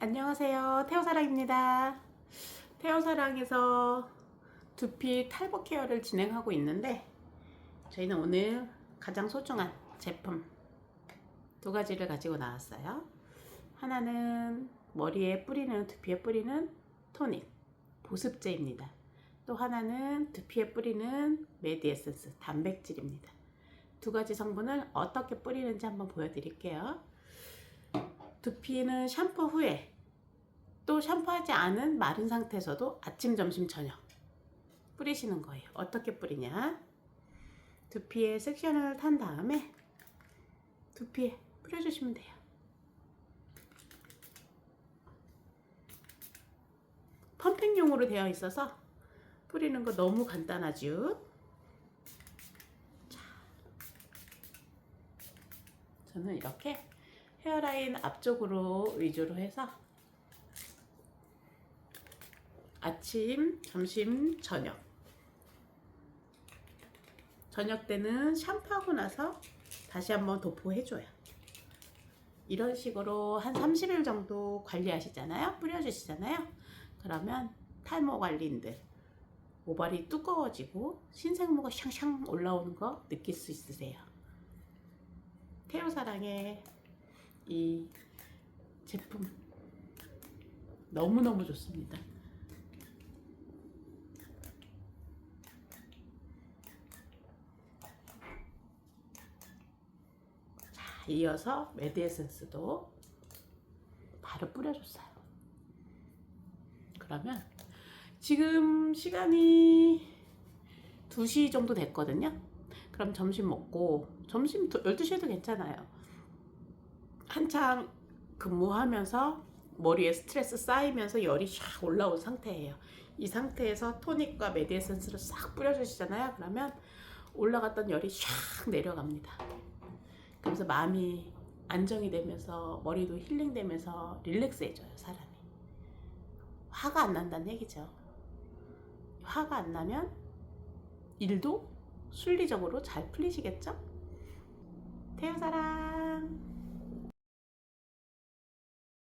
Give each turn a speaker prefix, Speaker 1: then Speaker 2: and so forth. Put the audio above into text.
Speaker 1: 안녕하세요. 태호사랑입니다. 태호사랑에서 두피 탈모 케어를 진행하고 있는데 저희는 오늘 가장 소중한 제품 두 가지를 가지고 나왔어요. 하나는 머리에 뿌리는 두피에 뿌리는 토닉 보습제입니다. 또 하나는 두피에 뿌리는 메디 에센스 단백질입니다. 두 가지 성분을 어떻게 뿌리는지 한번 보여드릴게요. 두피는 샴푸 후에 또 샴푸하지 않은 마른 상태에서도 아침, 점심, 저녁 뿌리시는 거예요. 어떻게 뿌리냐? 두피에 섹션을 탄 다음에 두피에 뿌려주시면 돼요. 펌핑용으로 되어 있어서 뿌리는 거 너무 간단하죠? 자, 저는 이렇게 헤어라인 앞쪽으로 위주로 해서 아침, 점심, 저녁 저녁 때는 샴푸하고 나서 다시 한번 도포해줘요. 이런 식으로 한 30일 정도 관리하시잖아요. 뿌려주시잖아요. 그러면 탈모 관리인들 모발이 두꺼워지고 신생모가 샹샹 올라오는 거 느낄 수 있으세요. 태호사랑의 이 제품 너무너무 좋습니다. 자, 이어서 메디 에센스도 바로 뿌려줬어요. 그러면 지금 시간이 2시 정도 됐거든요. 그럼 점심 먹고 점심 12시에도 괜찮아요. 한창 근무하면서 머리에 스트레스 쌓이면서 열이 샥 올라온 상태예요. 이 상태에서 토닉과 메디 에센스를 싹 뿌려주시잖아요. 그러면 올라갔던 열이 샥 내려갑니다. 그래서 마음이 안정이 되면서 머리도 힐링되면서 릴렉스해져요, 사람이. 화가 안 난다는 얘기죠. 화가 안 나면 일도 순리적으로 잘 풀리시겠죠? 태우 사랑